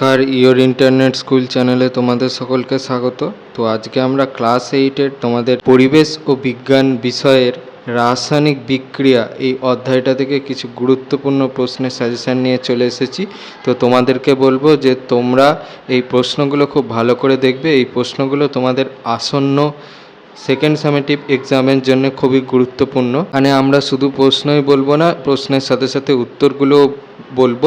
নমস্কার your internet school চ্যানেলে তোমাদের সকলকে স্বাগত। তো আজকে আমরা ক্লাস এইটের তোমাদের পরিবেশ ও বিজ্ঞান বিষয়ের রাসায়নিক বিক্রিয়া এই অধ্যায়টা থেকে কিছু গুরুত্বপূর্ণ প্রশ্নের সাজেশন নিয়ে চলে এসেছি। তো তোমাদেরকে বলব যে তোমরা এই প্রশ্নগুলো খুব ভালো করে দেখবে। এই প্রশ্নগুলো তোমাদের আসন্ন সেকেন্ড সামেটিভ এক্সামের জন্য খুবই গুরুত্বপূর্ণ। মানে আমরা শুধু প্রশ্নই বলব না, প্রশ্নের সাথে সাথে উত্তরগুলো বলব।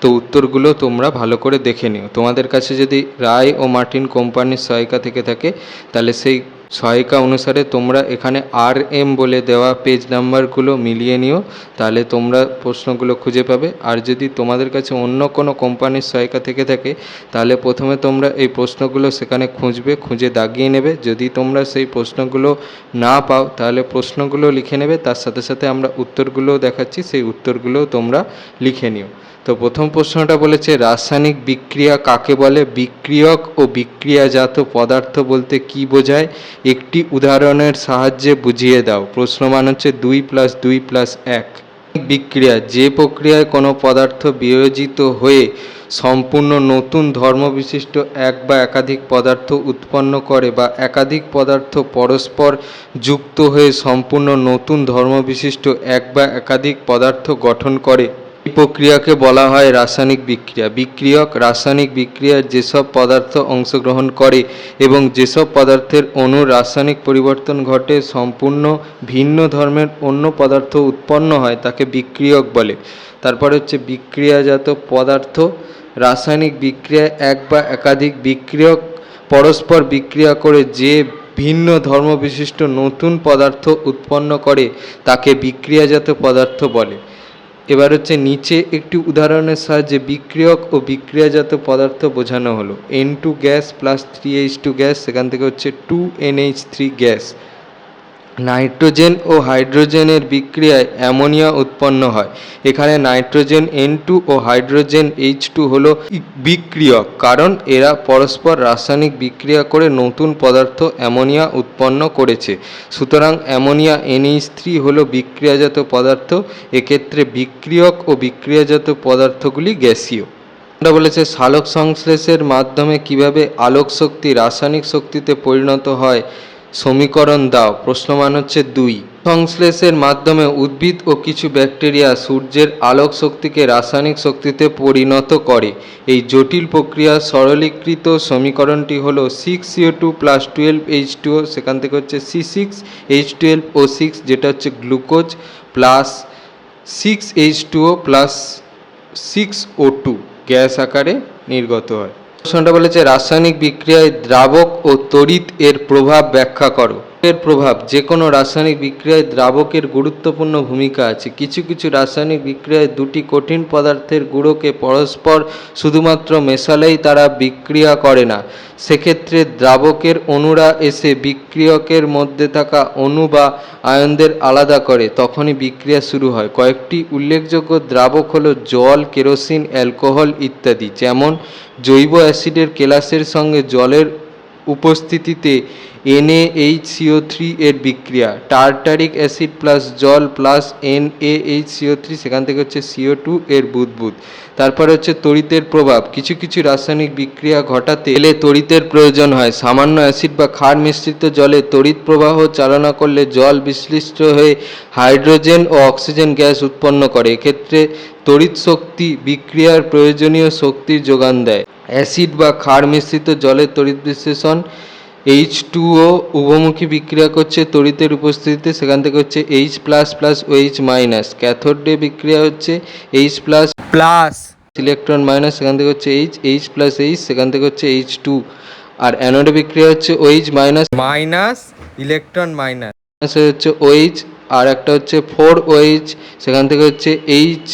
তো উত্তরগুলো তোমরা ভালো করে দেখে নিও। তোমাদের কাছে যদি রায় ও মার্টিন কোম্পানির সহায়িকা থেকে থাকে, তাহলে সেই সহায়িকা অনুসারে তোমরা এখানে আর এম বলে দেওয়া পেজ নাম্বারগুলো মিলিয়ে নিও, তাহলে তোমরা প্রশ্নগুলো খুঁজে পাবে। আর যদি তোমাদের কাছে অন্য কোনো কোম্পানির সহায়িকা থেকে থাকে, তাহলে প্রথমে তোমরা এই প্রশ্নগুলো সেখানে খুঁজবে, খুঁজে দাগিয়ে নেবে। যদি তোমরা সেই প্রশ্নগুলো না পাও, তাহলে প্রশ্নগুলো লিখে নেবে। তার সাথে সাথে আমরা উত্তরগুলোও দেখাচ্ছি, সেই উত্তরগুলোও তোমরা লিখে নিও। তো প্রথম প্রশ্নটা বলেছে, রাসায়নিক বিক্রিয়া কাকে বলে? বিক্রিয়ক ও বিক্রিয়াজাত পদার্থ বলতে কি বোঝায়? একটি উদাহরণের সাহায্যে বুঝিয়ে দাও। প্রশ্ন মান হচ্ছে দুই প্লাস দুই প্লাস এক। বিক্রিয়া, যে প্রক্রিয়ায় কোনো পদার্থ বিয়োজিত হয়ে সম্পূর্ণ নতুন ধর্মবিশিষ্ট এক বা একাধিক পদার্থ উৎপন্ন করে বা একাধিক পদার্থ পরস্পর যুক্ত হয়ে সম্পূর্ণ নতুন ধর্মবিশিষ্ট এক বা একাধিক পদার্থ গঠন করে এই প্রক্রিয়াকে বলা হয় রাসায়নিক বিক্রিয়া। বিক্রিয়ক, রাসায়নিক বিক্রিয়ার যেসব পদার্থ অংশগ্রহণ করে এবং যেসব পদার্থের অণুর রাসায়নিক পরিবর্তন ঘটে, সম্পূর্ণ ভিন্ন ধর্মের অন্য পদার্থ উৎপন্ন হয়, তাকে বিক্রিয়ক বলে। তারপরে হচ্ছে বিক্রিয়াজাত পদার্থ। রাসায়নিক বিক্রিয়ায় এক বা একাধিক বিক্রিয়ক, পরস্পর বিক্রিয়া করে যে ভিন্ন ধর্মবিশিষ্ট নতুন পদার্থ উৎপন্ন করে, তাকে বিক্রিয়াজাত পদার্থ বলে। এবার হচ্ছে নিচে একটি উদাহরণের সাহায্যে বিক্রিয়ক ও বিক্রিয়াজাত পদার্থ বোঝানো হলো। N two gas plus three H two gas সেখান থেকে হচ্ছে two N H three gas nitrogen ও হাইড্রোজেনের বিক্রিয়ায় অ্যামোনিয়া উৎপন্ন হয়। এখানে নাইট্রোজেন এন টু ও হাইড্রোজেন এইচ টু হল বিক্রিয়ক, কারণ এরা পরস্পর রাসায়নিক বিক্রিয়া করে নতুন পদার্থ অ্যামোনিয়া উৎপন্ন করেছে। সুতরাং অ্যামোনিয়া এনএইচ থ্রি হল বিক্রিয়াজাত পদার্থ, এক্ষেত্রে বিক্রিয়ক ও বিক্রিয়াজাত পদার্থগুলি গ্যাসীয়। আমরা বলেছে সালোক সংশ্লেষের মাধ্যমে কীভাবে আলোক শক্তি রাসায়নিক শক্তিতে পরিণত হয় সমীকরণ দাও। প্রশ্নমান হচ্ছে দুই। সংশ্লেষের মাধ্যমে উদ্ভিদ ও কিছু ব্যাকটেরিয়া সূর্যের আলোক শক্তিকে রাসায়নিক শক্তিতে পরিণত করে। এই জটিল প্রক্রিয়া সরলীকৃত সমীকরণটি হল six CO two plus twelve H two সেখান থেকে হচ্ছে C six H twelve O six যেটা হচ্ছে glucose plus six H two O plus six O two gas আকারে নির্গত হয়। প্রশ্নটা বলেছে রাসায়নিক বিক্রিয়ায় দ্রাবক ও তড়িৎ এর প্রভাব ব্যাখ্যা করো। এর প্রভাব, যে কোনো রাসায়নিক বিক্রিয়ায় দ্রাবকের গুরুত্বপূর্ণ ভূমিকা আছে। কিছু কিছু রাসায়নিক বিক্রিয়ায় দুটি কঠিন পদার্থের গুঁড়োকে পরস্পর শুধুমাত্র মেশালেই তারা বিক্রিয়া করে না। সেক্ষেত্রে দ্রাবকের অণুরা এসে বিক্রিয়কের মধ্যে থাকা অণু বা আয়নদের আলাদা করে, তখনই বিক্রিয়া শুরু হয়। কয়েকটি উল্লেখযোগ্য দ্রাবক হলো জল, কেরোসিন, অ্যালকোহল ইত্যাদি, যেমন জৈব অ্যাসিডের কেলাসের সঙ্গে জলের উপস্থিতিতে NaHCO3 থ্রি এর বিক্রিয়া। টার্টারিক অ্যাসিড প্লাস জল প্লাস NaHCO3 থ্রি সেখান থেকে হচ্ছে সিও টু এর বুদবুদ। তারপর হচ্ছে তড়িতের প্রভাব। কিছু কিছু রাসায়নিক বিক্রিয়া ঘটাতে এলে তড়িতের প্রয়োজন হয়। সামান্য অ্যাসিড বা ক্ষার মিশ্রিত জলে তড়িৎ প্রবাহ চালনা করলে জল বিশ্লিষ্ট হয়ে হাইড্রোজেন ও অক্সিজেন গ্যাস উৎপন্ন করে। এক্ষেত্রে তড়িৎ শক্তি বিক্রিয়ার প্রয়োজনীয় শক্তির যোগান দেয়। অ্যাসিড বা ক্ষার মিশ্রিত জলের তড়িৎ বিশ্লেষণ এইচ টুও উভমুখী বিক্রিয়া করছে তড়িতের উপস্থিতিতে সেখান থেকে হচ্ছে H plus plus O H minus ক্যাথোডে বিক্রিয়া হচ্ছে H plus plus electron minus সেখান থেকে হচ্ছে এইচ এইচ প্লাস এইচ সেখান থেকে হচ্ছে এইচ টু আর অ্যানোডে বিক্রিয়া হচ্ছে OH minus minus electron minus হচ্ছে ওইচ আর একটা হচ্ছে ফোর ওইচ সেখান থেকে হচ্ছে H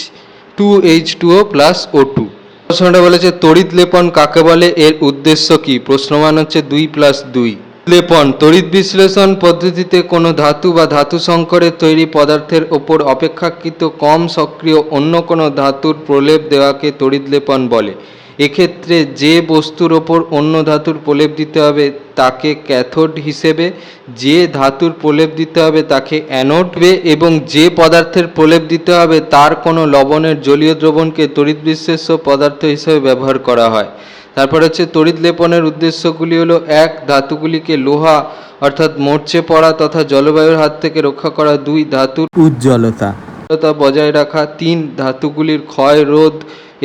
two H two O plus O two প্রশ্নটা বলেছে, তড়িৎ লেপন কাকে বলে? এর উদ্দেশ্য কি? প্রশ্নমান হচ্ছে দুই প্লাস দুই। লেপন, তড়িৎ বিশ্লেষণ পদ্ধতিতে কোনো ধাতু বা ধাতু সংকরের তৈরি পদার্থের ওপর অপেক্ষাকৃত কম সক্রিয় অন্য কোনো ধাতুর প্রলেপ দেওয়াকে তড়িৎ লেপন বলে। এক্ষেত্রে যে বস্তুর ওপর অন্য ধাতুর প্রলেপ দিতে হবে, তাকে ক্যাথোড হিসেবে, যে ধাতুর প্রলেপ দিতে হবে, তাকে অ্যানোড এবং যে পদার্থের প্রলেপ দিতে হবে, তার কোনো লবণের জলীয় দ্রবণকে তড়িৎ বিশ্লেষ্য পদার্থ হিসেবে ব্যবহার করা হয়। তারপর হচ্ছে তড়িৎ লেপনের উদ্দেশ্যগুলি হলো, এক, ধাতুগুলিকে লোহা, অর্থাৎ মরচে পড়া তথা জলবায়ুর হাত থেকে রক্ষা করা, দুই, ধাতুর উজ্জ্বলতা। উষ্ণতা বজায় রাখা, তিন, ধাতুগুলির ক্ষয় রোধ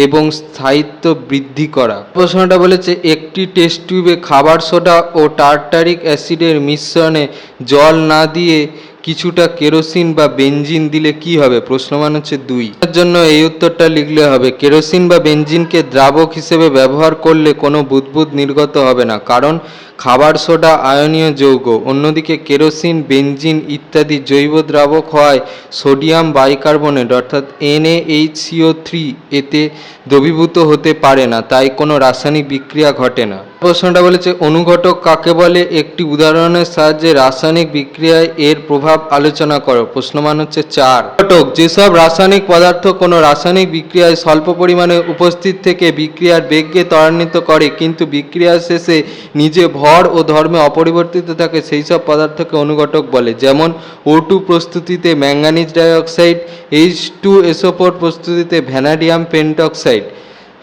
এবং স্থায়িত্ব বৃদ্ধি করা। প্রশ্নটা বলেছে, একটি টেস্ট টিউবে খাবার সোডা ও টার্টারিক অ্যাসিডের মিশ্রণে জল না দিয়ে কিছুটা কেরোসিন বা বেঞ্জিন দিলে কি হবে? প্রশ্নমান হচ্ছে দুই। তার জন্য এই উত্তরটা লিখলে হবে, কেরোসিন বা বেঞ্জিনকে দ্রাবক হিসেবে ব্যবহার করলে কোনো বুদবুদ নির্গত হবে না, কারণ খাবার সোডা, আয়নীয় যৌগ, অন্যদিকে কেরোসিন, বেনজিন ইত্যাদি জৈব দ্রাবক হওয়ায় সোডিয়াম বাইকার্বনেট, অর্থাৎ এনএইচসিও থ্রি এতে দ্রবীভূত হতে পারে না, তাই কোনো রাসায়নিক বিক্রিয়া ঘটে না। প্রশ্নটা বলেছে, অনুঘটক কাকে বলে? একটি উদাহরণের সাহায্যে রাসায়নিক বিক্রিয়ায় এর প্রভাব আলোচনা করো। প্রশ্নমান হচ্ছে চার। ঘটক, যেসব রাসায়নিক পদার্থ কোনো রাসায়নিক বিক্রিয়ায় স্বল্প পরিমাণে উপস্থিত থেকে বিক্রিয়ার বেগকে ত্বরান্বিত করে, কিন্তু বিক্রিয়ার শেষে নিজে ভর ও ধর্মে অপরিবর্তিত থাকে, সেই সব পদার্থকে অনুঘটক বলে। যেমন ও টু প্রস্তুতিতে manganese dioxide H two SO four প্রস্তুতিতে ভ্যানাডিয়াম পেন্টক্সাইড।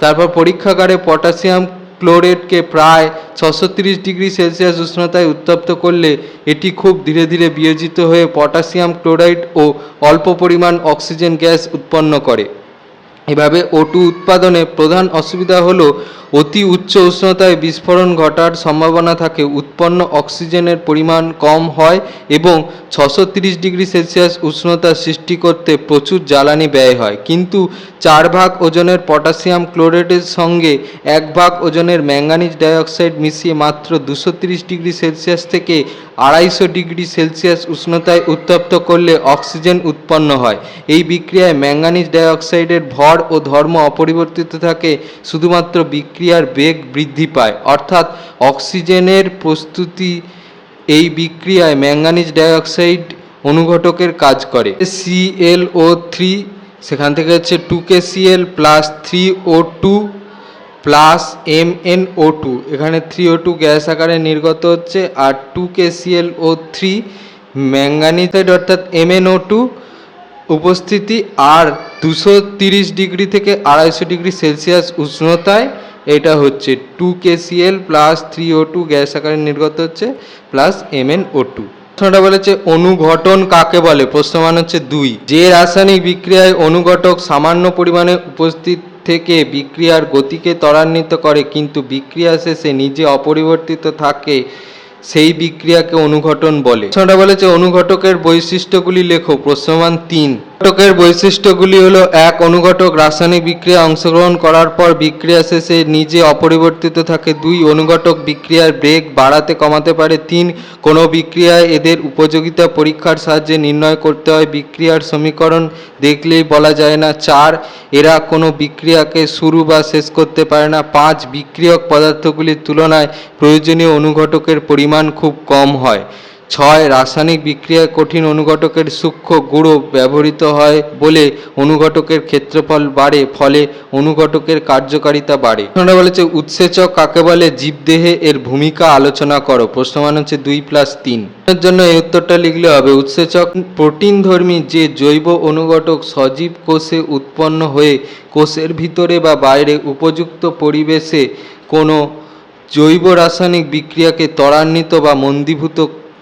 তারপর পরীক্ষাগারে পটাশিয়াম ক্লোরেটকে প্রায় ছশো তিরিশ ডিগ্রি সেলসিয়াস উষ্ণতায় উত্তপ্ত করলে এটি খুব ধীরে ধীরে বিয়োজিত হয়ে পটাশিয়াম ক্লোরাইড ও অল্প পরিমাণ অক্সিজেন গ্যাস উৎপন্ন করে। এভাবে ওটু উৎপাদনে প্রধান অসুবিধা হলো অতি উচ্চ উষ্ণতায় বিস্ফোরণ ঘটার সম্ভাবনা থাকে, উৎপন্ন অক্সিজেনের পরিমাণ কম হয় এবং ছশো ডিগ্রি সেলসিয়াস উষ্ণতা সৃষ্টি করতে প্রচুর জ্বালানি ব্যয় হয়। কিন্তু চার ভাগ ওজনের পটাশিয়াম ক্লোরেটের সঙ্গে এক ভাগ ওজনের ম্যাঙ্গানিজ ডাইঅক্সাইড মিশিয়ে মাত্র দুশো ডিগ্রি সেলসিয়াস থেকে আড়াইশো ডিগ্রি সেলসিয়াস উষ্ণতায় উত্তপ্ত করলে অক্সিজেন উৎপন্ন হয়। এই বিক্রিয়ায় ম্যাঙ্গানিজ ডাইঅক্সাইডের ভর ও ধর্ম অপরিবর্তিত থাকে, শুধুমাত্র বিক্রিয়ার বেগ বৃদ্ধি পায়। অর্থাৎ অক্সিজেনের প্রস্তুতি এই বিক্রিয়ায় ম্যাঙ্গানিজ ডাইঅক্সাইড অনুঘটকের কাজ করে। সিএলও থ্রি সেখান থেকে হচ্ছে two K CL plus three O two plus M N O two এখানে থ্রি ও টু গ্যাস আকারে নির্গত হচ্ছে আর two K CL O three ম্যাঙ্গানিসাইড অর্থাৎ এম এন ও টু উপস্থিতি আর দুশো তিরিশ ডিগ্রি থেকে আড়াইশো ডিগ্রি সেলসিয়াস উষ্ণতায় এটা হচ্ছে two KCL plus three O two gas আকারে নির্গত হচ্ছে plus M N O two. প্রশ্নটা বলেছে অনুঘটন কাকে বলে? প্রশ্নমান হচ্ছে দুই। যে রাসায়নিক বিক্রিয়ায় অনুঘটক সামান্য পরিমাণে উপস্থিত থেকে বিক্রিয়ার গতিকে ত্বরান্বিত করে, কিন্তু বিক্রিয়া শেষে নিজে অপরিবর্তিত থাকে সেই বিক্রিয়াকে অনুঘটন বলে। প্রশ্নটা বলেছে অনুঘটকের বৈশিষ্ট্যগুলি লেখো। প্রশ্নমান তিন। ঘটকের বৈশিষ্ট্যগুলি হলো, এক, অনুঘটক রাসায়নিক বিক্রিয়া অংশগ্রহণ করার পর বিক্রিয়া শেষে নিজে অপরিবর্তিত থাকে, দুই, অনুঘটক বিক্রিয়ার বেগ বাড়াতে কমাতে পারে, তিন, কোনো বিক্রিয়ায় এদের উপযোগিতা পরীক্ষার সাহায্যে নির্ণয় করতে হয়, বিক্রিয়ার সমীকরণ দেখলেই বলা যায় না, চার, এরা কোনো বিক্রিয়াকে শুরু বা শেষ করতে পারে না, পাঁচ, বিক্রিয়ক পদার্থগুলির তুলনায় প্রয়োজনীয় অনুঘটকের পরিমাণ খুব কম হয়। ছয় রাসায়নিক বিক্রিয়ায় কঠিন অনুঘটকের সূক্ষ্ম গুঁড়ো ব্যবহৃত হয় বলে অনুঘটকের ক্ষেত্রফল বাড়ে, ফলে অনুঘটকের কার্যকারিতা বাড়ে। প্রশ্নটা বলেছে, উৎসেচক কাকে বলে? জীবদেহে এর ভূমিকা আলোচনা করো। প্রশ্নমান হচ্ছে দুই প্লাস তিন। এর জন্য এই উত্তরটা লিখলে হবে, উৎসেচক প্রোটিন ধর্মী যে জৈব অনুঘটক সজীব কোষে উৎপন্ন হয়ে কোষের ভিতরে বা বাইরে উপযুক্ত পরিবেশে কোনো জৈব রাসায়নিক বিক্রিয়াকে ত্বরান্বিত বা মন্দীভূত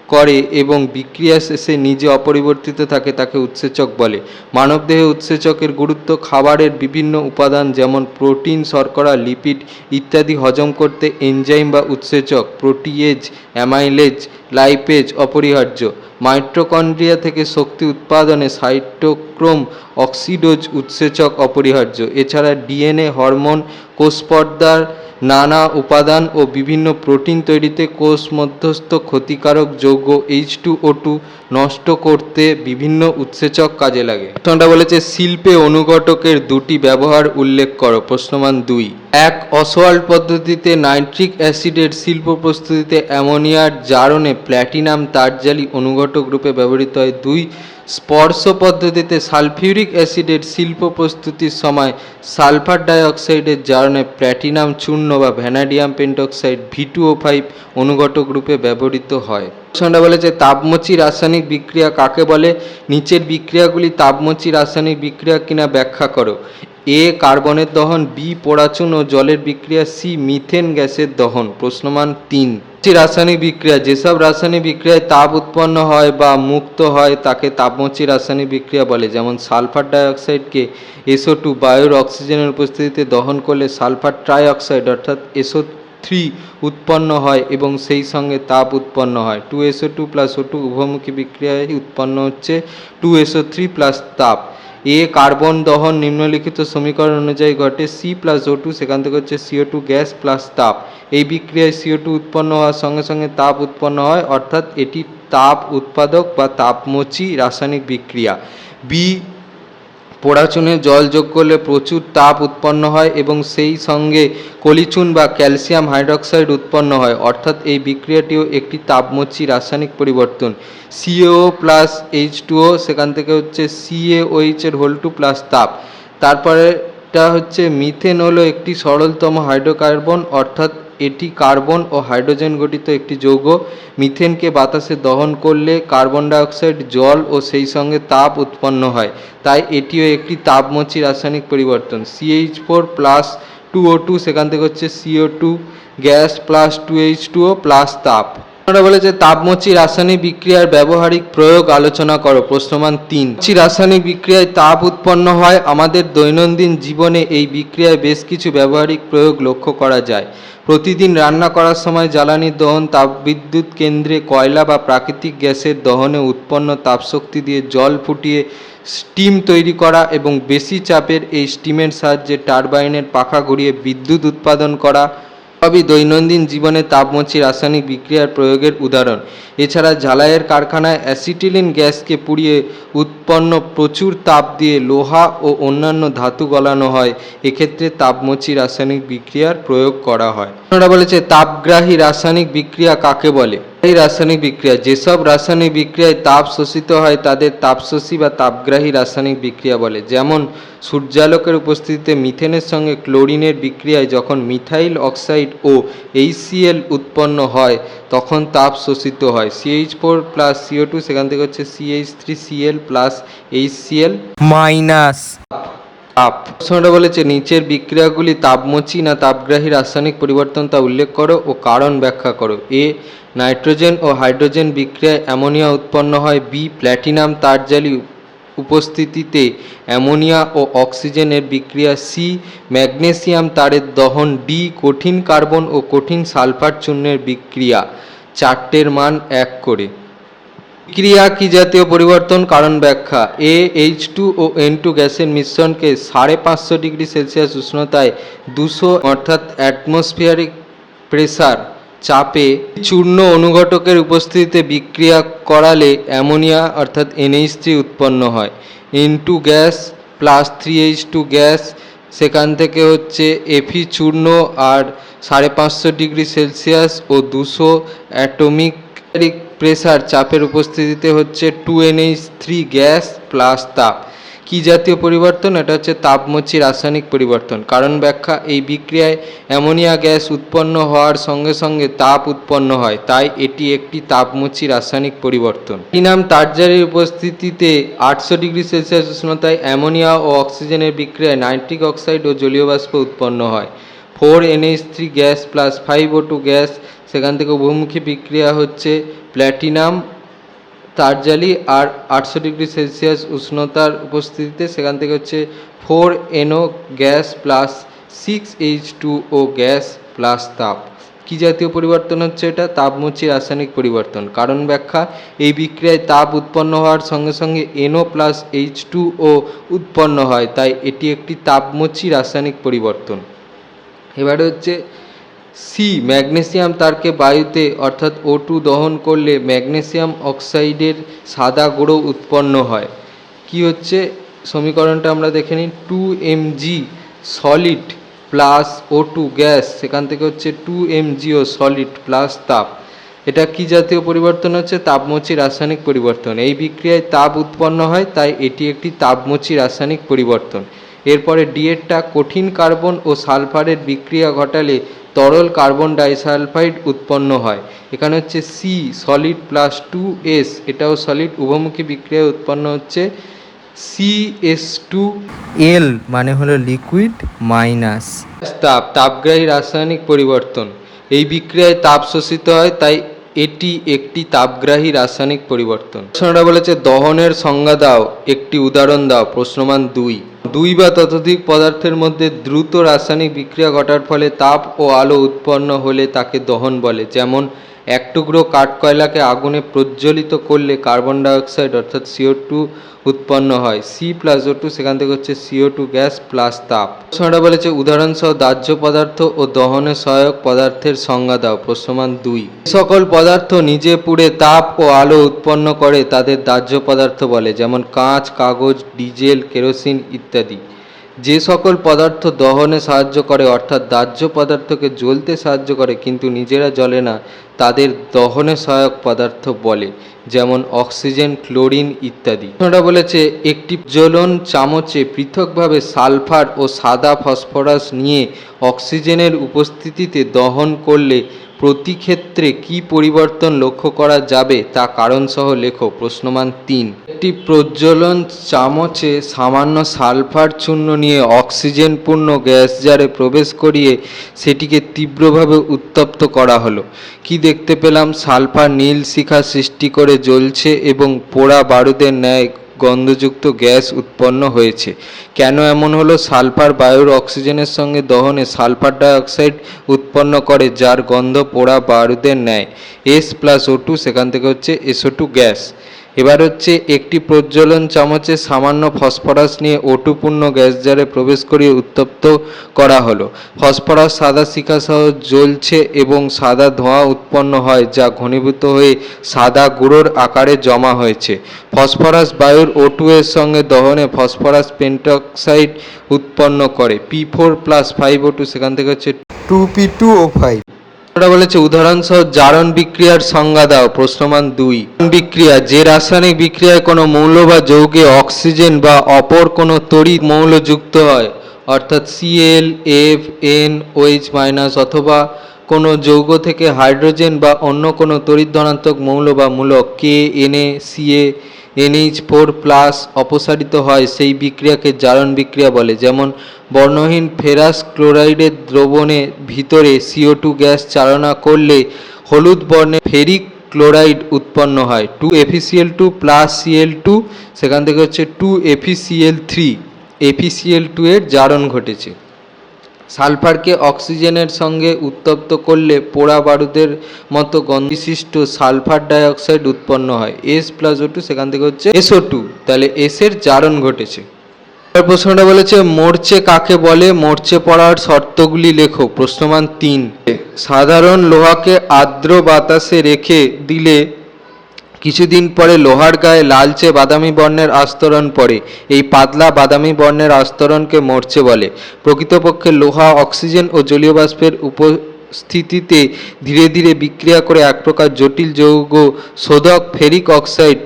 করে এবং বিক্রিয়া শেষে নিজে অপরিবর্তিত থাকে তাকে উৎসেচক বলে। মানবদেহে উৎসেচকের গুরুত্ব খাবারের বিভিন্ন উপাদান যেমন প্রোটিন, শর্করা, লিপিড ইত্যাদি হজম করতে এনজাইম বা উৎসেচক, প্রোটিয়েজ, অ্যামাইলেজ, লাইপেজ অপরিহার্য। মাইট্রোকন্ড্রিয়া থেকে শক্তি উৎপাদনে সাইটোক্রোম অক্সিডোজ উৎসেচক অপরিহার্য। এছাড়া ডিএনএ হরমোন কোষপর্দার নানা উপাদান ও বিভিন্ন প্রোটিন তৈরিতে কোষ মধ্যস্থ ক্ষতিকারক যৌগ এইচ টু ও টু নষ্ট করতে বিভিন্ন উৎসেচক কাজে লাগে। প্রশ্নটা বলেছে শিল্পে অনুঘটকের দুটি ব্যবহার উল্লেখ করো, প্রশ্নমান দুই। এক অসওয়াল্ড পদ্ধতিতে নাইট্রিক অ্যাসিডের শিল্প প্রস্তুতিতে অ্যামোনিয়ার জারণে প্ল্যাটিনাম তারজালি অনুঘটক রূপে ব্যবহৃত হয়। দুই, স্পর্শ পদ্ধতিতে সালফিউরিক অ্যাসিডের শিল্প প্রস্তুতির সময় সালফার ডাইঅক্সাইডের জারণে প্ল্যাটিনাম চূর্ণ বা vanadium pentoxide V two O five অনুঘটক রূপে ব্যবহৃত হয়। প্রশ্নটা বলেছে তাপমোচী রাসায়নিক বিক্রিয়া কাকে বলে? নিচের বিক্রিয়াগুলি তাপমোচী রাসায়নিক বিক্রিয়া কিনা ব্যাখ্যা করো। এ, কার্বনের দহন, বি পোড়াচুন ও জলের বিক্রিয়া, সি, মিথেন গ্যাসের দহন। প্রশ্নমান তিন। রাসায়নিক বিক্রিয়া, যেসব রাসায়নিক বিক্রিয়ায় তাপ উৎপন্ন হয় বা মুক্ত হয়, তাকে তাপমোচী রাসায়নিক বিক্রিয়া বলে। যেমন সালফার ডাইঅক্সাইডকে এসো টু বায়ুর অক্সিজেনের উপস্থিতিতে দহন করলে সালফার ট্রাইঅক্সাইড, অর্থাৎ এসও থ্রি উৎপন্ন হয় এবং সেই সঙ্গে তাপ উৎপন্ন হয়। Two SO two plus O two উভমুখী বিক্রিয়ায় উৎপন্ন হচ্ছে টু এসও থ্রি প্লাস তাপ। এ কার্বন দহন নিম্নলিখিত সমীকরণ অনুযায়ী ঘটে। সি প্লাস ও টু সেখান থেকে হচ্ছে সিও টু গ্যাস প্লাস তাপ। এই বিক্রিয়ায় সিও টু উৎপন্ন হওয়ার সঙ্গে সঙ্গে তাপ উৎপন্ন হয়, অর্থাৎ এটি তাপ উৎপাদক বা তাপমোচী রাসায়নিক বিক্রিয়া। বি পোড়াচুনে জল যোগ করলে প্রচুর তাপ উৎপন্ন হয় এবং সেই সঙ্গে কলিচুন বা ক্যালসিয়াম হাইড্রক্সাইড উৎপন্ন হয়। অর্থাৎ এই বিক্রিয়াটিও একটি তাপমোচী রাসায়নিক পরিবর্তন। সিএও প্লাস এইচ টুও সেখান থেকে হচ্ছে সিএওইচ এর হোল টু প্লাস তাপ। তারপরে এটা হচ্ছে মিথেন হলো একটি সরলতম হাইড্রোকার্বন অর্থাৎ এটি কার্বন ও হাইড্রোজেন গঠিত একটি যৌগ। মিথেনকে বাতাসে দহন করলে কার্বন ডাইঅক্সাইড, জল ও সেই সঙ্গে তাপ উৎপন্ন হয়। তাই এটিও একটি তাপমোচী রাসায়নিক পরিবর্তন। CH four plus two O two সেখান থেকে হচ্ছে CO two gas plus two H two O plus তাপ। ওরা বলেছে তাপমোচী রাসায়নিক বিক্রিয়ার ব্যবহারিক প্রয়োগ আলোচনা করো প্রশ্নমান তিন। চি রাসায়নিক বিক্রিয়ায় তাপ উৎপন্ন হয়? আমাদের দৈনন্দিন জীবনে এই বিক্রিয়ায় বেশ কিছু ব্যবহারিক প্রয়োগ লক্ষ্য করা যায়। প্রতিদিন রান্না করার সময় জ্বালানি দহন, তাপবিদ্যুৎ কেন্দ্রে কয়লা বা প্রাকৃতিক গ্যাসের দহনে উৎপন্ন তাপশক্তি দিয়ে জল ফুটিয়ে স্টিম তৈরি করা এবং বেশি চাপের এই স্টিমের সাহায্যে টারবাইনের পাখা ঘুরিয়ে বিদ্যুৎ উৎপাদন করা সবই দৈনন্দিন জীবনে তাপমচি রাসায়নিক বিক্রিয়ার প্রয়োগের উদাহরণ। এছাড়া ঝালাইয়ের কারখানায় অ্যাসিটিলিন গ্যাসকে পুড়িয়ে উৎপন্ন প্রচুর তাপ দিয়ে লোহা ও অন্যান্য ধাতু গলানো হয়। এক্ষেত্রে তাপমচি রাসায়নিক বিক্রিয়ার প্রয়োগ করা হয়। ওনারা বলেছে, তাপগ্রাহী রাসায়নিক বিক্রিয়া কাকে বলে? এই রাসায়নিক বিক্রিয়া, যেসব রাসায়নিক বিক্রিয়ায় তাপ শোষিত হয়, তাদের তাপশোষী বা তাপগ্রাহী রাসায়নিক বিক্রিয়া বলে। যেমন, সূর্যালোকের উপস্থিতিতে মিথেনের সঙ্গে ক্লোরিনের বিক্রিয়ায় যখন মিথাইল অক্সাইড ও এইচসিএল উৎপন্ন হয়, তখন তাপ শোষিত হয়। CH four plus CO two সেখান থেকে হচ্ছে CH three CL plus HCL minus. তাপ। প্রশ্নটা বলেছে, নিচের বিক্রিয়াগুলি তাপমোচী না তাপগ্রাহী রাসায়নিক পরিবর্তন তা উল্লেখ করো ও কারণ ব্যাখ্যা করো। এ, নাইট্রোজেন ও হাইড্রোজেন বিক্রিয়ায় অ্যামোনিয়া উৎপন্ন হয়, বি, প্ল্যাটিনাম তারজালি উপস্থিতিতে অ্যামোনিয়া ও অক্সিজেনের বিক্রিয়া, সি, ম্যাগনেসিয়াম তারের দহন, ডি, কঠিন কার্বন ও কঠিন সালফার চূর্ণের বিক্রিয়া। চারটের মান এক করে। ক্রিয়া কি জাতীয় পরিবর্তন? কারণ ব্যাখ্যা এ এইচ টু ও এন টু গ্যাসের মিশ্রণকে সাড়ে পাঁচশো ডিগ্রি সেলসিয়াস উষ্ণতায় দুশো, অর্থাৎ অ্যাটমসফিয়ারিক প্রেসার চাপে চূর্ণ অনুঘটকের উপস্থিতিতে বিক্রিয়া করালে অ্যামোনিয়া, অর্থাৎ এনএইচ থ্রি উৎপন্ন হয়। N two gas plus three H two gas, সেখান থেকে হচ্ছে এফি চূর্ণ আর সাড়ে পাঁচশো ডিগ্রি সেলসিয়াস ও দুশো অ্যাটমিক প্রেসার চাপের উপস্থিতিতে হচ্ছে two NH three gas plus তাপ। কি জাতীয় পরিবর্তন? এটা হচ্ছে তাপমোচী রাসায়নিক পরিবর্তন। কারণ ব্যাখ্যা, এই বিক্রিয়ায় অ্যামোনিয়া গ্যাস উৎপন্ন হওয়ার সঙ্গে সঙ্গে তাপ উৎপন্ন হয়। তাই এটি একটি তাপমোচী রাসায়নিক পরিবর্তন। ইনাম তারজারির উপস্থিতিতে আটশো ডিগ্রি সেলসিয়াস উষ্ণতায় অ্যামোনিয়া ও অক্সিজেনের বিক্রিয়ায় নাইট্রিক অক্সাইড ও জলীয় বাষ্প উৎপন্ন হয়। Four NH three gas plus five O two gas সেখান থেকে বহুমুখী বিক্রিয়া হচ্ছে প্ল্যাটিনাম, তারজালি আর আটশো ডিগ্রি সেলসিয়াস উষ্ণতার উপস্থিতিতে। সেখান থেকে হচ্ছে four NO gas plus six H two O gas plus তাপ। কি জাতীয় পরিবর্তন হচ্ছে এটা? তাপমোচী রাসায়নিক পরিবর্তন। কারণ ব্যাখ্যা, এই বিক্রিয়ায় তাপ উৎপন্ন হওয়ার সঙ্গে সঙ্গে NO plus H two O উৎপন্ন হয়, তাই এটি একটি তাপমোচী রাসায়নিক পরিবর্তন। এবারে হচ্ছে সি ম্যাগনেসিয়াম তারকে বায়ুতে, অর্থাৎ ও টু দহন করলে ম্যাগনেসিয়াম অক্সাইডের সাদা গুঁড়ো উৎপন্ন হয়। কি হচ্ছে? সমীকরণটা আমরা দেখে নিই। Two M G solid plus O two gas সেখান থেকে হচ্ছে two M GO solid plus তাপ। এটা কি জাতীয় পরিবর্তন হচ্ছে? তাপমোচী রাসায়নিক পরিবর্তন। এই বিক্রিয়ায় তাপ উৎপন্ন হয়, তাই এটি একটি তাপমোচী রাসায়নিক পরিবর্তন। এরপরে ডিএরটা কঠিন কার্বন ও সালফারের বিক্রিয়া ঘটালে তরল কার্বন ডাইসালফাইড উৎপন্ন হয়। এখানে হচ্ছে C solid plus two S এটাও সলিড উভমুখী বিক্রিয়ায় উৎপন্ন হচ্ছে সি এস টু এল মানে হলো লিকুইড মাইনাস তাপ, তাপগ্রাহী রাসায়নিক পরিবর্তন। এই বিক্রিয়ায় তাপ শোষিত হয়, তাই এটি একটি তাপগ্রাহী রাসায়নিক পরিবর্তন। প্রশ্নটা বলেছে, দহনের সংজ্ঞা দাও, একটি উদাহরণ দাও, প্রশ্নমান দুই। দুই বা ততোধিক পদার্থের মধ্যে দ্রুত রাসায়নিক বিক্রিয়া ঘটার ফলে তাপ ও আলো উৎপন্ন হলে তাকে দহন বলে, যেমন এক টুকরো কাঠকয়লাকে আগুনে প্রজ্বলিত করলে কার্বন ডাইঅক্সাইড, অর্থাৎ সিও টু উৎপন্ন হয়। সি প্লাস ও টু সেখান থেকে হচ্ছে সিও টু গ্যাস প্লাস তাপ। প্রশ্নটা বলেছে, উদাহরণসহ দাহ্য পদার্থ ও দহনে সহায়ক পদার্থের সংজ্ঞা দাও। প্রশ্নমান দুই। সকল পদার্থ নিজে পুড়ে তাপ ও আলো উৎপন্ন করে, তাদের দাহ্য পদার্থ বলে, যেমন কাঁচ, কাগজ, ডিজেল, কেরোসিন ইত্যাদি। যে সকল পদার্থ দহনে সাহায্য করে, অর্থাৎ দাহ্য পদার্থকে জ্বলতে সাহায্য করে, কিন্তু নিজেরা জ্বলে না, তাদের দহনে সহায়ক পদার্থ বলে, যেমন অক্সিজেন, ক্লোরিন ইত্যাদি। প্রশ্নটা বলেছে, একটি জ্বলন চামচে পৃথকভাবে সালফার ও সাদা ফসফরাস নিয়ে অক্সিজেনের উপস্থিতিতে দহন করলে প্রতি ক্ষেত্রে কি পরিবর্তন লক্ষ্য করা যাবে তা কারণসহ লেখো প্রশ্নমান তিন। একটি প্রজ্বলন চামচে সামান্য সালফার চূর্ণ নিয়ে অক্সিজেনপূর্ণ গ্যাস জারে প্রবেশ করিয়ে সেটিকে তীব্রভাবে উত্তপ্ত করা হলো। কি দেখতে পেলাম? সালফার নীল শিখা সৃষ্টি করে জ্বলছে এবং পোড়া বারুদের ন্যায় গন্ধযুক্ত গ্যাস উৎপন্ন হয়েছে। কেন এমন হলো? সালফার বায়ুর অক্সিজেনের সঙ্গে দহনে সালফার ডাইঅক্সাইড উৎপন্ন করে, যার গন্ধ পোড়া বারুদের ন্যায়। এস প্লাস ও টু সেখান থেকে হচ্ছে এসও টু গ্যাস। এবার হচ্ছে একটি প্রজ্বলন চামচে সামান্য ফসফরাস নিয়ে ওটুপূর্ণ গ্যাস জারে প্রবেশ করিয়ে উত্তপ্ত করা হলো। ফসফরাস সাদা শিখা সহ জ্বলছে এবং সাদা ধোঁয়া উৎপন্ন হয়, যা ঘনীভূত হয়ে সাদা গুঁড়োর আকারে জমা হয়েছে। ফসফরাস বায়ুর ও টু এর সঙ্গে দহনে ফসফরাস পেন্টক্সাইড উৎপন্ন করে। P four plus five O two সেখান থেকে হচ্ছে two P two O five ওরা বলেছে উদাহরণসহ জারণ বিক্রিয়ার সংজ্ঞা দাও। প্রশ্নমান দুই। বিক্রিয়া, যে রাসায়নিক বিক্রিয়ায় কোনো মৌল বা যৌগে অক্সিজেন বা অপর কোনো তড়িৎ মৌল যুক্ত হয়, অর্থাৎ CL F N OH minus অথবা কোনো যৌগ থেকে হাইড্রোজেন বা অন্য কোনো তড়িৎ ধনাত্মক মৌল বা মূলক K NA CA NH four plus অপসারিত হয়, সেই বিক্রিয়াকে জারণ বিক্রিয়া বলে। যেমন বর্ণহীন ফেরাস ক্লোরাইডের দ্রবণে ভিতরে সিও টু গ্যাস চালনা করলে হলুদ বর্ণের ফেরিক ক্লোরাইড উৎপন্ন হয়। Two FECL two plus CL two সেখান থেকে হচ্ছে two FECL three FECL two এর জারণ ঘটেছে। সালফারকে অক্সিজেনের সঙ্গে উত্তপ্ত করলে পোড়া বারুদের মতো গন্ধবিশিষ্ট সালফার ডাইঅক্সাইড উৎপন্ন হয়। এস প্লাস ও টু সেখান থেকে হচ্ছে এসও টু তাহলে এসের জারণ ঘটেছে। প্রশ্নটা বলেছে, মরচে কাকে বলে? মরচে পড়ার শর্তগুলি লেখো। প্রশ্নমান তিন। সাধারণ লোহাকে আর্দ্র বাতাসে রেখে দিলে কিছুদিন পরে লোহার গায়ে লালচে বাদামি বর্ণের আস্তরণ পড়ে। এই পাতলা বাদামি বর্ণের আস্তরণকে মরচে বলে। প্রকৃতপক্ষে লোহা, অক্সিজেন ও জলীয় বাষ্পের উপস্থিতিতে ধীরে ধীরে বিক্রিয়া করে এক প্রকার জটিল যৌগ শোধক ferric oxide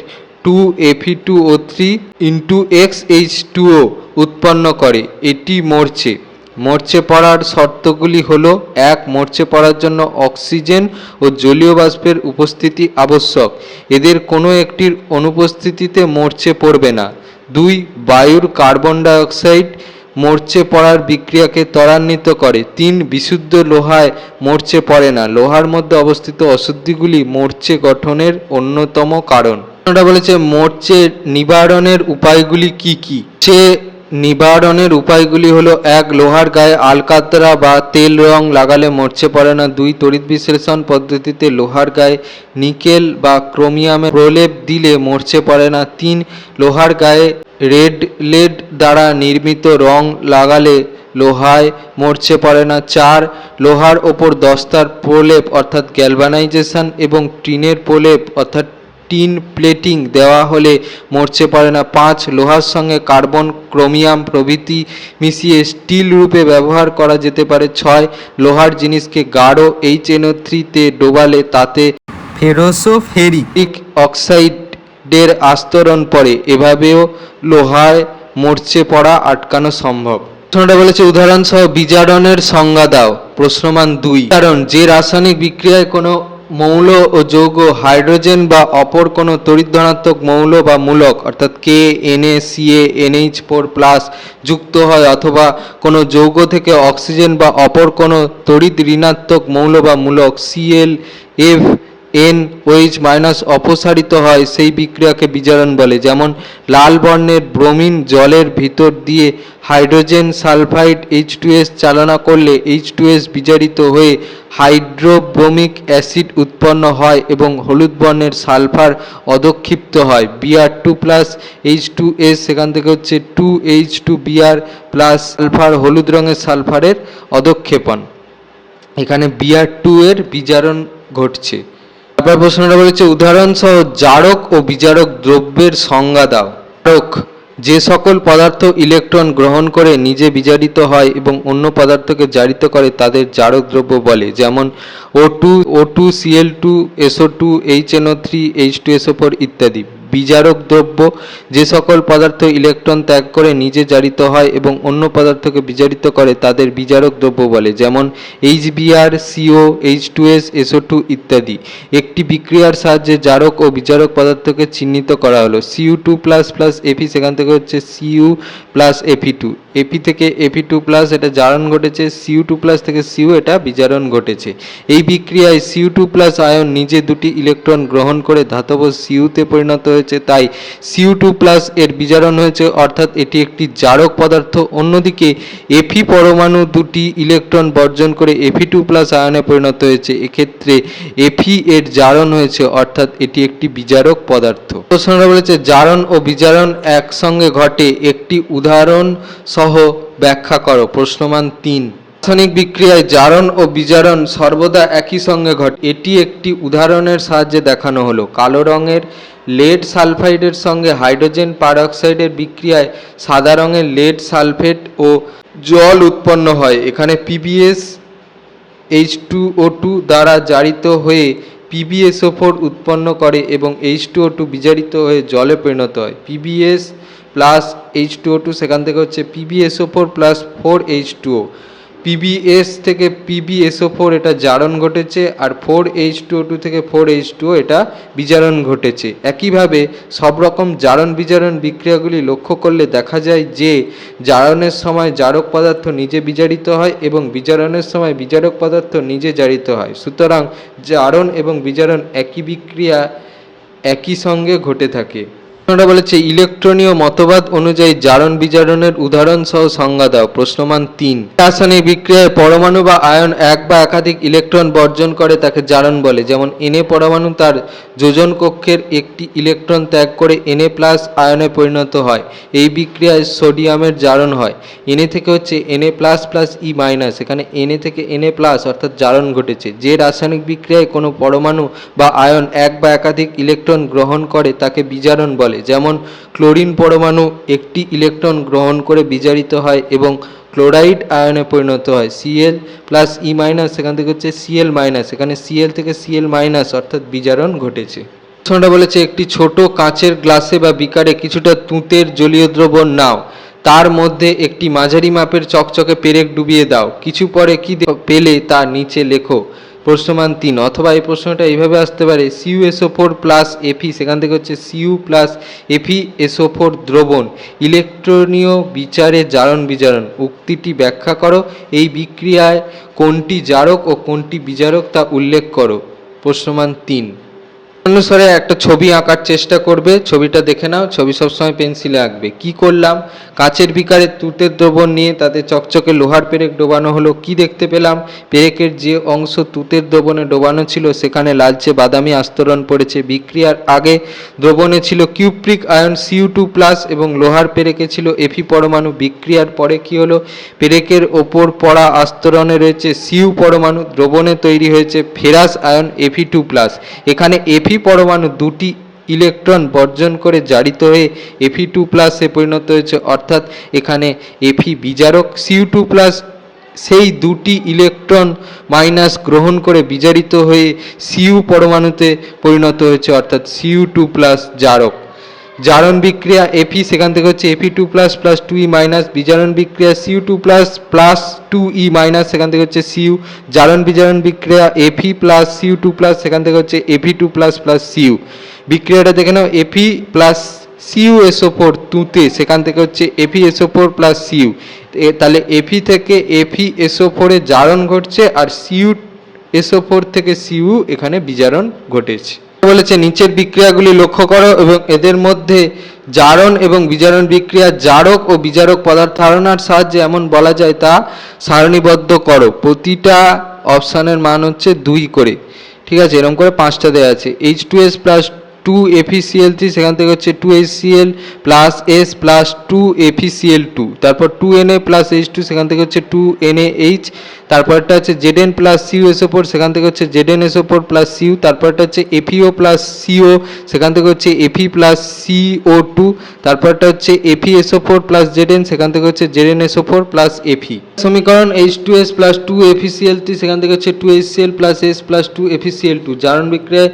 two FE two O three into X H two O উৎপন্ন করে। এটি মরচে মরচে পড়ার শর্তগুলি হল, এক, মরচে পড়ার জন্য অক্সিজেন ও জলীয় বাষ্পের উপস্থিতি আবশ্যক। এদের কোনো একটির অনুপস্থিতিতে মরচে পড়বে না। দুই, বায়ুর কার্বন ডাইঅক্সাইড মরচে পড়ার বিক্রিয়াকে ত্বরান্বিত করে। তিন, বিশুদ্ধ লোহায় মরচে পড়ে না। লোহার মধ্যে অবস্থিত অশুদ্ধিগুলি মরচে গঠনের অন্যতম কারণ। বলেছে, মরচে নিবারণের উপায়গুলি কি কি? সে নিবারণের উপায়গুলি হলো, এক, লোহার গায়ে আলকাতরা বা তেল রং লাগালে মরচে পড়ে না। দুই, তড়িৎ বিশ্লেষণ পদ্ধতিতে লোহার গায়ে নিকেল বা ক্রোমিয়ামের প্রলেপ দিলে মরচে পড়ে না। তিন, লোহার গায়ে রেড লেড দ্বারা নির্মিত রং লাগালে লোহায় মরচে পড়ে না। চার, লোহার ওপর দস্তার প্রলেপ অর্থাৎ গ্যালভানাইজেশন এবং টিনের প্রলেপ অর্থাৎ টিন প্লেটিং দেওয়া হলে মরচে পড়ে না। পাঁচ, লোহার সঙ্গে কার্বন ক্রোমিয়াম প্রভৃতি মিশিয়ে স্টিল রূপে ব্যবহার করা যেতে পারে। ছয়, লোহার জিনিসকে গাঢ় এইচ এনও থ্রিতে ডোবালে তাতে ফেরোসো ফেরিক ফেরিক অক্সাইডের আস্তরণ পড়ে। এভাবেও লোহায় মরচে পড়া আটকানো সম্ভব। প্রশ্নটা বলেছে উদাহরণ সহ বিজারণের সংজ্ঞা দাও। প্রশ্নমান দুই, কারণ যে রাসায়নিক বিক্রিয়ায় কোনো মৌল ও যৌগ, হাইড্রোজেন বা অপর কোনো তড়িৎ ধনাত্মক মৌল বা মূলক, অর্থাৎ K NA CA NH four plus যুক্ত হয় অথবা কোনো যৌগ থেকে অক্সিজেন বা অপর কোনো তড়িৎ ঋণাত্মক মৌল বা মূলক CL F N OH minus অপসারিত হয় সেই বিক্রিয়াকে বিজারণ বলে। যেমন, লাল বর্ণের ব্রোমিন জলের ভিতর দিয়ে হাইড্রোজেন সালফাইড এইচ চালনা করলে এইচ টু এস বিজারিত হয়ে হাইড্রোব্রোমিক অ্যাসিড উৎপন্ন হয় এবং হলুদ বর্ণের সালফার অধক্ষিপ্ত হয়। BR two plus H two S সেখান থেকে হচ্ছে two H two BR plus sulphur হলুদ রঙের সালফারের অধক্ষেপণ এখানে বিআর টু এর বিজারণ ঘটছে। তারপর প্রশ্নটা বলেছে, উদাহরণসহ জারক ও বিজারক দ্রব্যের সংজ্ঞা দাও। জারক, যে সকল পদার্থ ইলেকট্রন গ্রহণ করে নিজে বিজারিত হয় এবং অন্য পদার্থকে জারিত করে, তাদের জারক দ্রব্য বলে। যেমন O two O two CL two SO two H NO three H two SO four ইত্যাদি। বিজারক দ্রব্য, যে সকল পদার্থ ইলেকট্রন ত্যাগ করে নিজে জারিত হয় এবং অন্য পদার্থকে বিজারিত করে, তাদের বিজারক দ্রব্য বলে, যেমন H BR CO H two S SO two ইত্যাদি। একটি বিক্রিয়ার সাহায্যে জারক ও বিজারক পদার্থকে চিহ্নিত করা হলো। CU two plus plus FE সেখান থেকে হচ্ছে CU plus FE two FE থেকে এপি টু প্লাস এটা জারণ ঘটেছে সিইউ টু প্লাস থেকে সিউ এটা বিজারণ ঘটেছে। এই বিক্রিয়ায় সিউ টু প্লাস আয়ন নিজে দুটি ইলেকট্রন গ্রহণ করে, ধাতব সিইউতে পরিণত হয়েছে। তাই সিইউ টু প্লাস এর বিজারণ হয়েছে, অর্থাৎ এটি একটি জারক পদার্থ। অন্যদিকে এফি পরমাণু দুটি ইলেকট্রন বর্জন করে এফি টু প্লাস আয়নে পরিণত হয়েছে। এক্ষেত্রে এফি এর জারণ হয়েছে, অর্থাৎ এটি একটি বিজারক পদার্থ। প্রশ্নটা বলেছে, জারণ ও বিজারণ একসঙ্গে ঘটে, একটি উদাহরণ সহ ব্যাখ্যা করো। প্রশ্নমান তিন। রাসায়নিক বিক্রিয়ায় জারণ ও বিজারণ সর্বদা একই সঙ্গে ঘটে। এটি একটি উদাহরণের সাহায্যে দেখানো হলো। কালো রঙের লেড সালফাইডের সঙ্গে হাইড্রোজেন পারঅক্সাইডের বিক্রিয়ায় সাদা রঙের লেড সালফেট ও জল উৎপন্ন হয়। এখানে PBS H two O two দ্বারা জারিত হয়ে পিবিএসও ফোর উৎপন্ন করে এবং এইচ টু ও টু বিজারিত হয়ে জলে পরিণত হয়। PBS plus H two O two সেখান থেকে হচ্ছে PBSO four plus four H two O PBS থেকে পিবিএসও ফোর এটা জারণ ঘটেছে আর ফোর এইচ টু টু থেকে ফোর এইচ টু এটা বিজারণ ঘটেছে। একইভাবে সব রকম জারণ বিজারণ বিক্রিয়াগুলি লক্ষ্য করলে দেখা যায় যে জারণের সময় জারক পদার্থ নিজে বিজারিত হয় এবং বিজারণের সময় বিজারক পদার্থ নিজে জারিত হয়। সুতরাং জারণ এবং বিজারণ একই বিক্রিয়া একই সঙ্গে ঘটে থাকে। প্রশ্নটা বলেছে, ইলেকট্রনীয় মতবাদ অনুযায়ী জারণ বিজারণের উদাহরণ সহ সংজ্ঞা দাও। প্রশ্নমান তিন। রাসায়নিক বিক্রিয়ায় পরমাণু বা আয়ন এক বা একাধিক ইলেকট্রন বর্জন করে তাকে জারণ বলে। যেমন এনে পরমাণু তার যোজন কক্ষের একটি ইলেকট্রন ত্যাগ করে এনে প্লাস আয়নে পরিণত হয়। এই বিক্রিয়ায় সোডিয়ামের জারণ হয়। এনে থেকে হচ্ছে এনে প্লাস প্লাস ই মাইনাস। এখানে এনে থেকে এনে প্লাস অর্থাৎ জারণ ঘটেছে। যে রাসায়নিক বিক্রিয়ায় কোনো পরমাণু বা আয়ন এক বা একাধিক ইলেকট্রন গ্রহণ করে তাকে বিজারণ বলে। যেমন ক্লোরিন পরমাণু একটি ইলেকট্রন গ্রহণ করে বিজারিত হয় এবং ক্লোরাইড আয়নে পরিণত হয়। সিএল প্লাস ই মাইনাস সেখান থেকে হচ্ছে সিএল মাইনাস এখানে সিএল থেকে সিএল মাইনাস অর্থাৎ বিজারণ ঘটেছে। প্রশ্নটা বলেছে, একটি ছোট কাঁচের গ্লাসে বা বিকারে কিছুটা তুঁতের জলীয় দ্রবণ নাও, তার মধ্যে একটি মাঝারি মাপের চকচকে পেরেক ডুবিয়ে দাও। কিছু পরে কি পেলে তা নিচে লেখো। প্রশ্নমান তিন, অথবা এই প্রশ্নটা এইভাবে আসতে পারে CU SO four plus FE সেখান থেকে হচ্ছে CU plus FE SO four দ্রবণ, ইলেকট্রনীয় বিচারে জারণ বিজারণ, উক্তিটি ব্যাখ্যা করো, এই বিক্রিয়ায় কোনটি জারক ও কোনটি বিজারক তা উল্লেখ করো, প্রশ্নমান তিন। অনুসারে একটা ছবি আঁকার চেষ্টা করবে, ছবিটা দেখে নাও, ছবি সবসময় পেন্সিলে আঁকবে। কি করলাম? কাচের বিকারে তুতের দ্রবণ নিয়ে তাতে চকচকে লোহার পেরেক ডোবানো হলো। কি দেখতে পেলাম? পেরেকের যে অংশ তুতের দ্রবণে ডোবানো ছিল, সেখানে লালচে বাদামি আস্তরণ পড়েছে। বিক্রিয়ার আগে দ্রবণে ছিল cupric ion CU two plus এবং লোহার পেরেকে ছিল এফি পরমাণু। বিক্রিয়ার পরে কি হলো? পেরেকের ওপর পড়া আস্তরণে রয়েছে সিউ পরমাণু। দ্রবণে তৈরি হয়েছে ferrous ion, FE two plus এখানে এফি পরমাণু, দুটি ইলেকট্রন বর্জন করে জারিত হয়ে এফি টু প্লাসে পরিণত হয়েছে। অর্থাৎ এখানে এফি বিজারক সিউ টু প্লাস সেই দুটি ইলেকট্রন মাইনাস গ্রহণ করে বিজারিত হয়ে সিউ পরমাণুতে পরিণত হয়েছে। অর্থাৎ সিউ টু প্লাস জারক। জারণ বিক্রিয়া এফি সেখান থেকে হচ্ছে FE two plus plus two E minus বিজারণ বিক্রিয়া CU two plus plus two E minus সেখান থেকে হচ্ছে সিউ জারণ বিজারণ বিক্রিয়া FE plus CU two plus সেখান থেকে হচ্ছে FE two plus plus CU বিক্রিয়াটা দেখে নাও FE plus CU SO four তুতে সেখান থেকে হচ্ছে FE SO four plus CU তাহলে এফি থেকে এফি এসও ফোরে জারণ ঘটছে, আর সিউ এসও ফোর থেকে সিউ এখানে বিজারণ ঘটেছে। বলেছে, নিচের বিক্রিয়াগুলি লক্ষ্য করো এবং এদের মধ্যে জারণ এবং বিজারণ বিক্রিয়া, জারক ও বিজারক পদার্থ ধারণার সাহায্যে এমন বলা যায় তা সারণীবদ্ধ করো। প্রতিটা অপশানের মান হচ্ছে দুই করে। ঠিক আছে, এরকম করে পাঁচটা দেওয়া আছে। H two S plus two FECL three সেখান থেকে হচ্ছে two H CL plus S plus two FECL two তারপর two N A plus H two সেখান থেকে হচ্ছে টু এন এ এইচ তারপরটা হচ্ছে Z N plus CU SO four সেখান থেকে হচ্ছে Z N SO four plus CU তারপরটা হচ্ছে এফিও প্লাস সিও সেখান থেকে হচ্ছে এফি প্লাস সিও টু তারপরটা হচ্ছে FE SO four plus Z N সেখান থেকে হচ্ছে Z N SO four plus FE সমীকরণ H two S plus two FECL three সেখান থেকে হচ্ছে two H CL plus S plus two FECL two জারণ বিক্রিয়ায়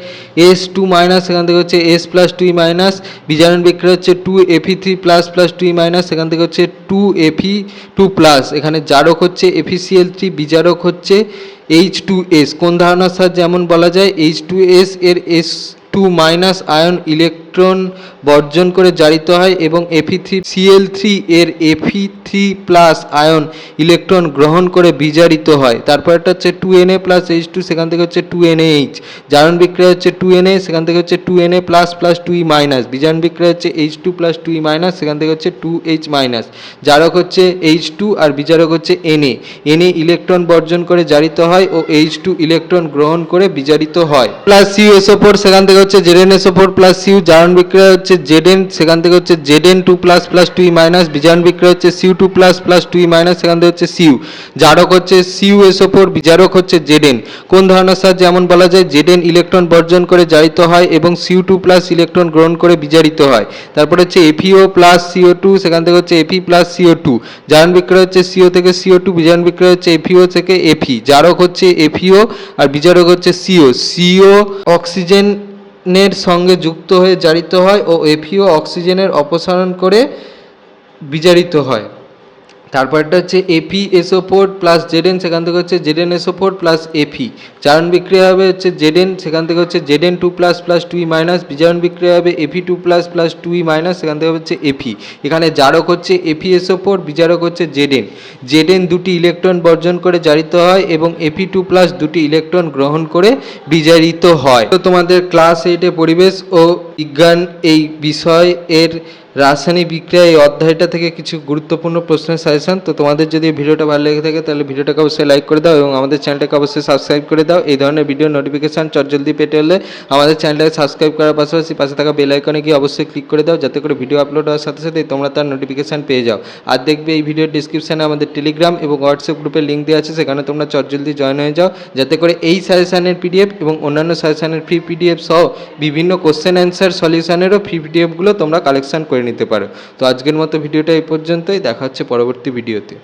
এস টু মাইনাস সেখান থেকে হচ্ছে S plus two E minus বিজারণ বিক্রিয়া হচ্ছে two FE three plus plus two E minus সেখান থেকে হচ্ছে টু এফি টু প্লাস এখানে জারক হচ্ছে এফিসিএল থ্রি বিজারক হচ্ছে এইচ টু এস কোন ধারণার সাহায্যে এমন বলা যায়? এইচ টু এস এর S two minus ion electron বর্জন করে জারিত হয় এবং এফি থ্রি সিএল থ্রি এর এফি থ্রি প্লাস আয়ন ইলেকট্রন গ্রহণ করে বিজারিত হয়। তারপরটা হচ্ছে two N A plus H two সেখান থেকে হচ্ছে টু এন এইচ জারণ বিক্রিয়া হচ্ছে টু এন এ সেখান থেকে হচ্ছে two N A plus plus two E minus বিজারণ বিক্রিয়া হচ্ছে H two plus two E minus সেখান থেকে হচ্ছে টু এইচ মাইনাস জারক হচ্ছে এইচ টু আর বিজারক হচ্ছে N A N A electron বর্জন করে জারিত হয় ও এইচ টু ইলেকট্রন গ্রহণ করে বিজারিত হয়। প্লাস সিউ এসও ফোর সেখান থেকে হচ্ছে Z N four plus CU জারণ বিক্রিয়া হচ্ছে জেড এন সেখান থেকে হচ্ছে Z N two plus plus two minus বিজারণ বিক্রিয়া হচ্ছে CU two plus plus two minus সেখান থেকে হচ্ছে সিউ জারক হচ্ছে সিউ এসও ফোর বিজারক হচ্ছে জেড এন কোন ধারণার সাহায্যে যেমন বলা যায় জেড এন ইলেকট্রন বর্জন করে জারিত হয় এবং সিউ টু প্লাস ইলেকট্রন গ্রহণ করে বিজারিত হয়। তারপরে হচ্ছে এফিও প্লাস সিও টু সেখান থেকে হচ্ছে এফি প্লাস সিও টু জারণ বিক্রিয়া হচ্ছে সিও থেকে সিও টু বিজারণ বিক্রিয়া হচ্ছে এফিও থেকে এফি জারক হচ্ছে এফিও আর বিজারক হচ্ছে সিও সিও অক্সিজেনের সঙ্গে যুক্ত হয়ে জারিত হয় ও এফিও অক্সিজেনের অপসারণ করে বিজারিত হয়। তারপরটা হচ্ছে FE SO four plus ZN সেখান থেকে হচ্ছে ZN SO four plus FE জারণ বিক্রিয়া হবে হচ্ছে জেডেন সেখান থেকে হচ্ছে ZN two plus plus two minus বিজারণ বিক্রিয়া হবে FE two plus plus two minus সেখান থেকে হচ্ছে এফি এখানে জারক হচ্ছে এফি এসও ফোর বিজারক হচ্ছে জেডেন জেডেন দুটি ইলেকট্রন বর্জন করে জারিত হয় এবং এফি টু প্লাস দুটি ইলেকট্রন গ্রহণ করে বিজারিত হয়। তো তোমাদের ক্লাস এইটে পরিবেশ ও বিজ্ঞান এই বিষয় এর রাসায়নিক বিক্রিয়া এই অধ্যায়টা থেকে কিছু গুরুত্বপূর্ণ প্রশ্নের সাজেশন তো তোমাদের যদি ভিডিওটা ভালো লেগে থাকে, তাহলে ভিডিওটাকে অবশ্যই লাইক করে দাও এবং আমাদের চ্যানেলটাকে অবশ্যই সাবস্ক্রাইব করে দাও। এই ধরনের ভিডিও নোটিফিকেশান চটজলদি পেতে হলে আমাদের চ্যানেলটাকে সাবস্ক্রাইব করার পাশাপাশি পাশে থাকা বেল আইকনে গিয়ে অবশ্যই ক্লিক করে দাও, যাতে করে ভিডিও আপলোড হওয়ার সাথে সাথে তোমরা তার নোটিফিকেশান পেয়ে যাও। আর দেখবে এই ভিডিওর ডিসক্রিপশানে আমাদের টেলিগ্রাম এবং হোয়াটসঅ্যাপ গ্রুপের লিঙ্ক দেওয়া আছে, সেখানে তোমরা চটজলদি জয়েন হয়ে যাও। যাতে করে এই সাজেশানের পিডিএফ এবং অন্যান্য সাজেশানের ফ্রি পিডিএফ সহ বিভিন্ন কোশ্চেন অ্যান্সার সলিউশনেরও ফ্রি পিডিএফগুলো তোমরা কালেকশন করে নিতে পারো। তো আজকের মতো ভিডিওটা এই পর্যন্তই। দেখা হচ্ছে পরবর্তী ভিডিওতে।